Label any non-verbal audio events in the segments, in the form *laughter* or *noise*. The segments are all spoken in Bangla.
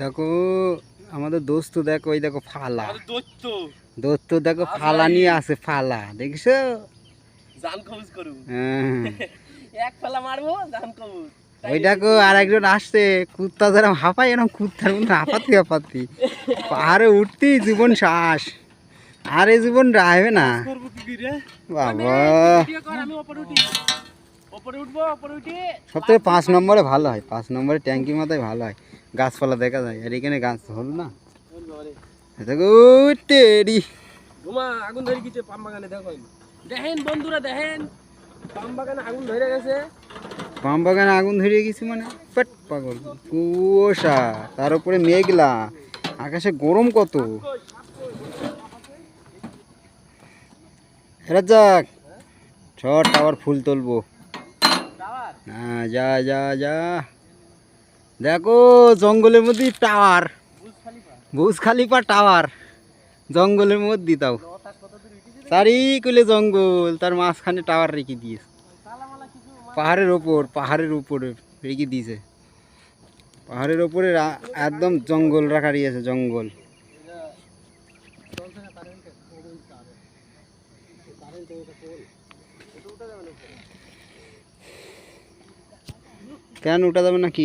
দেখো আমাদের দোস্ত দেখো *laughs* ওই দেখো ফালা। দোস্ত। দেখো ফালা নিয়ে আছে ফালা দেখছ? জান কবুজ করু হ্যাঁ। এক ফেলা মারবো জান কবুজ ওই দেখো আর একজন আসছে কুত্তা যেরকম হাঁপাই এরকম কুত্তার মধ্যে হাঁপাতি হাঁপাতি। পাহাড়ে উঠতেই জীবন শ্বাস। আর এই জীবন রাখবে না। বাবা। উপরে উঠবো উপরে উঠি সব পাঁচ নম্বরে ভালো হয় পাঁচ নম্বরে ট্যাঙ্কি মাথায় ভালো হয় গাছপালা দেখা যায় আর এখানে গাছ হল না। দেখো টেরি ঘুমা আগুন ধরে গেছে পাম বাগানে দেখো দেখেন বন্ধুরা দেখেন। পাম বাগানে আগুন ধরে গেছে। পাম বাগানে আগুন ধরিয়ে গেছি মানে? পেট পাগল। কুয়াশা তার উপরে মেঘলা আকাশে গরম কত? যাক ছ টাওয়ার ফুল তুলবো। হ্যাঁ যা যা যা। দেখো, জঙ্গলের মধ্যে টাওয়ার। বুজ খালিপা টাওয়ার। জঙ্গলের মধ্যে তাও। চারিকুলে জঙ্গল, তার মাঝখানে টাওয়ার রেখে দিয়েছে। পাহাড়ের ওপর, পাহাড়ের উপরে রেখে দিয়েছে। পাহাড়ের ওপরে একদম জঙ্গল রাখা দিয়েছে জঙ্গল চলছে না কারেন্টে কারেন্টে ওটা পোল এটা উঠা যাবে না কেন উঠা যাবে না? কি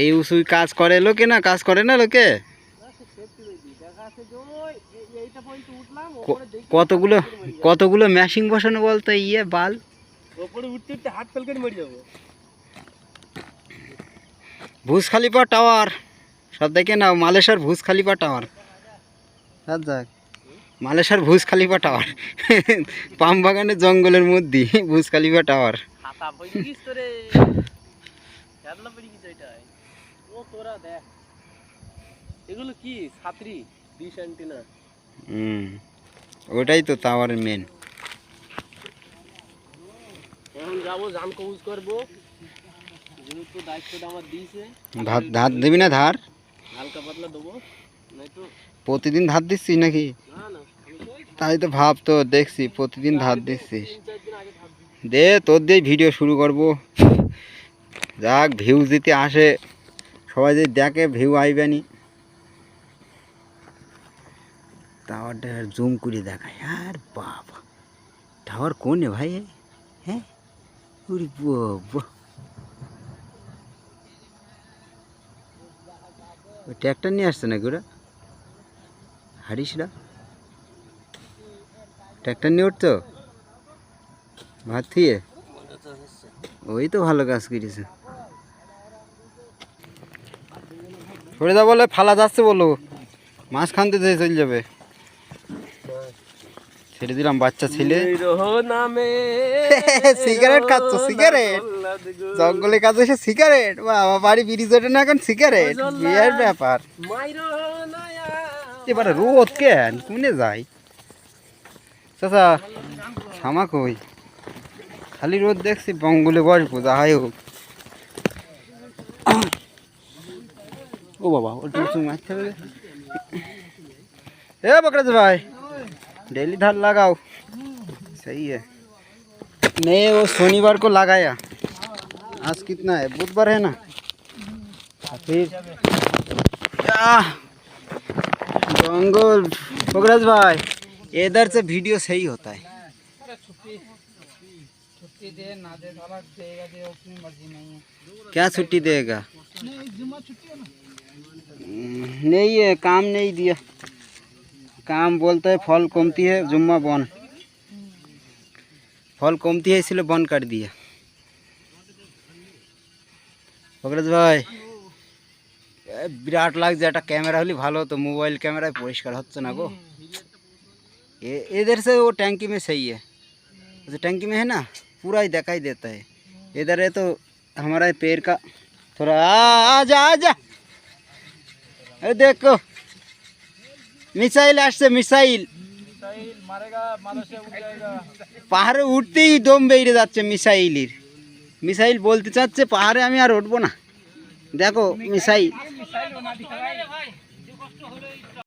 এই উঁচু কাজ করে লোকে না? কাজ করে না লোকে? কতগুলো কতগুলো ম্যাশিং বসানো বলতো ইয়ে বাল? ভুজ খালিপা টাওয়ার সব দেখে না মালেশার ভুজ খালিপা টাওয়ার যাক মালেশার ভুজ খালিপা টাওয়ার। পাম বাগানের জঙ্গলের মধ্যে ভুজ খালিপা টাওয়ার ওটাই তো টাওয়ারের মেন এখন যাব জান কবুজ করব। যেহেতু দায়িত্বটা আমার দিয়েছে। ধার দিবি না ধার? হালকা পাতলা দেবো। প্রতিদিন ধার দিচ্ছিস নাকি? তাই তো ভাব তো দেখছি, প্রতিদিন ধার দিচ্ছিস। দে, তোর দিয়ে ভিডিও শুরু করব। যাক ভিউ দিতে আসে, সবাই যদি দেখে ভিউ আইবেনি টাওয়ারটা জুম করে দেখায়। আর বাবা টাওয়ার কোনে ভাই? হ্যাঁ? ওই ট্র্যাক্টর নিয়ে আসছে নাকি ওরা? হারিসরা ট্র্যাক্টর নিয়ে উঠতো ভাত থিয়ে ওই তো ভালো কাজ করেছে। সরে যা বলে, ফালা যাচ্ছে বলো মাছ খানতে যেয়ে চলে যাবে। ছেড়ে দিলাম বাচ্চা, ছেলে। *laughs* সিগারেট খাচ্ছ, সিগারেট? জঙ্গলে কাজ এসে সিগারেট? বাবা, বাড়ি ব্রিজ ওঠে না এখন সিগারেট? বিয়ের ব্যাপার? এবারে রোদ কেন কোনে যাই চাচা থামা কই খালি রোদ দেখছি বঙ্গলে বসবো যাই হোক ও বাবা ও টুসু মারতে হবে রে। এ बकराज भाई डेली धार लगाओ सही है नहीं वो शनिवार को लगाया आज कितना है बुधवार है ना और फिर तो अंगुल पोखरज भाई, इधर से वीडियो सही होता है। क्या छुट्टी देगा? नहीं है काम नहीं दिया। काम बोलते है, फल कमती है, जुम्मा बन। फल कमती है, इसलिए बंद कर दिया। भाई বিরাট লাগছে একটা ক্যামেরা হলে ভালো হতো মোবাইল ক্যামেরায় পরিষ্কার হচ্ছে না गो ये इधर से वो टैंकी में सही है जो टैंकी में है ना पूरा ही दिखाई देता है इधर है तो हमारा पैर का थोड़ा आ आ जा आ जा अरे देखो मिसाइल আসছে মিসাইল मारेगा मारो से उठ जाएगा পাহাড়ে উঠতেই দম বেরিয়ে যাচ্ছে মিসাইলের মিসাইল বলতে চাচ্ছে পাহাড়ে আমি আর উঠবো না দেখো মিসাইল।